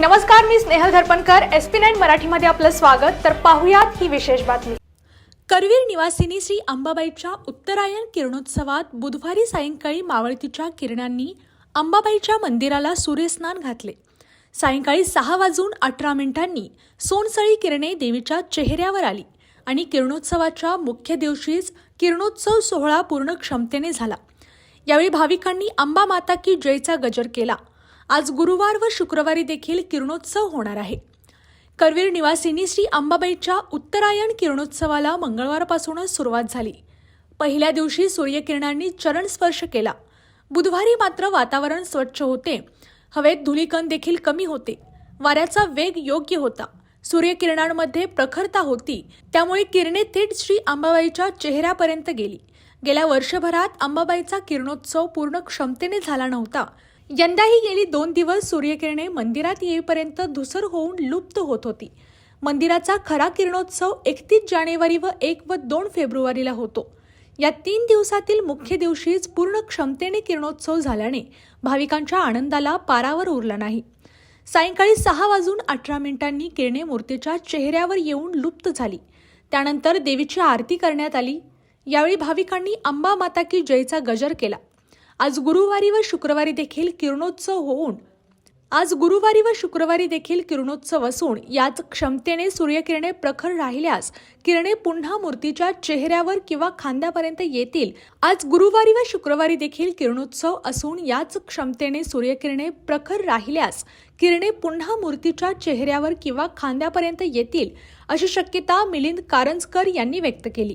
नमस्कार मी Snehal Dharpankar. S P nine मराठीमध्ये आपलं स्वागत. तर पाहुयात ही विशेष बातमी. करवीर निवासिनी श्री अंबाबाईच्या उत्तरायण किरणोत्सवात बुधवारी सायंकाळी मावळतीच्या किरणांनी अंबाबाईच्या मंदिराला सूर्यस्नान घातले. सायंकाळी सहा वाजून अठरा मिनिटांनी सोनसळी किरणे देवीच्या चेहऱ्यावर आली आणि किरणोत्सवाच्या मुख्य दिवशीच किरणोत्सव सोहळा पूर्ण क्षमतेने झाला. यावेळी भाविकांनी अंबा माता की जयचा गजर केला. आज गुरुवार व शुक्रवारी देखील किरणोत्सव होणार आहे. करवीर निवासिनी श्री अंबाबाईच्या उत्तरायण किरणोत्सवाला मंगळवारपासूनच सुरुवात झाली. पहिल्या दिवशी सूर्यकिरणांनी चरण स्पर्श केला. बुधवारी मात्र वातावरण स्वच्छ होते. हवेत धुलीकण देखील कमी होते. वाऱ्याचा वेग योग्य होता. सूर्यकिरणांमध्ये प्रखरता होती. त्यामुळे किरणे थेट श्री अंबाबाईच्या चेहऱ्यापर्यंत गेली. गेल्या वर्षभरात अंबाबाईचा किरणोत्सव पूर्ण क्षमतेने झाला नव्हता. यंदाही गेली दोन दिवस सूर्यकिरणे मंदिरात येईपर्यंत धुसर होऊन लुप्त होत होती. मंदिराचा खरा किरणोत्सव एकतीस जानेवारी व एक व दोन फेब्रुवारीला होतो. या तीन दिवसातील मुख्य दिवशीच पूर्ण क्षमतेने किरणोत्सव झाल्याने भाविकांच्या आनंदाला पारावर उरला नाही. सायंकाळी सहा वाजून अठरा मिनिटांनी किरणे मूर्तीच्या चेहऱ्यावर येऊन लुप्त झाली. त्यानंतर देवीची आरती करण्यात आली. यावेळी भाविकांनी अंबा माता की जयचा गजर केला. आज गुरुवारी व शुक्रवारी देखील किरणोत्सव होऊन आज गुरुवारी व शुक्रवारी देखील किरणोत्सव असून याच क्षमतेने सूर्यकिरणे प्रखर राहिल्यास किरणे पुन्हा मूर्तीच्या चेहऱ्यावर किंवा खांद्यापर्यंत येतील. आज गुरुवारी व शुक्रवारी देखील किरणोत्सव असून याच क्षमतेने सूर्यकिरणे प्रखर राहिल्यास किरणे पुन्हा मूर्तीच्या चेहऱ्यावर किंवा खांद्यापर्यंत येतील अशी शक्यता मिलिंद कारंजकर यांनी व्यक्त केली.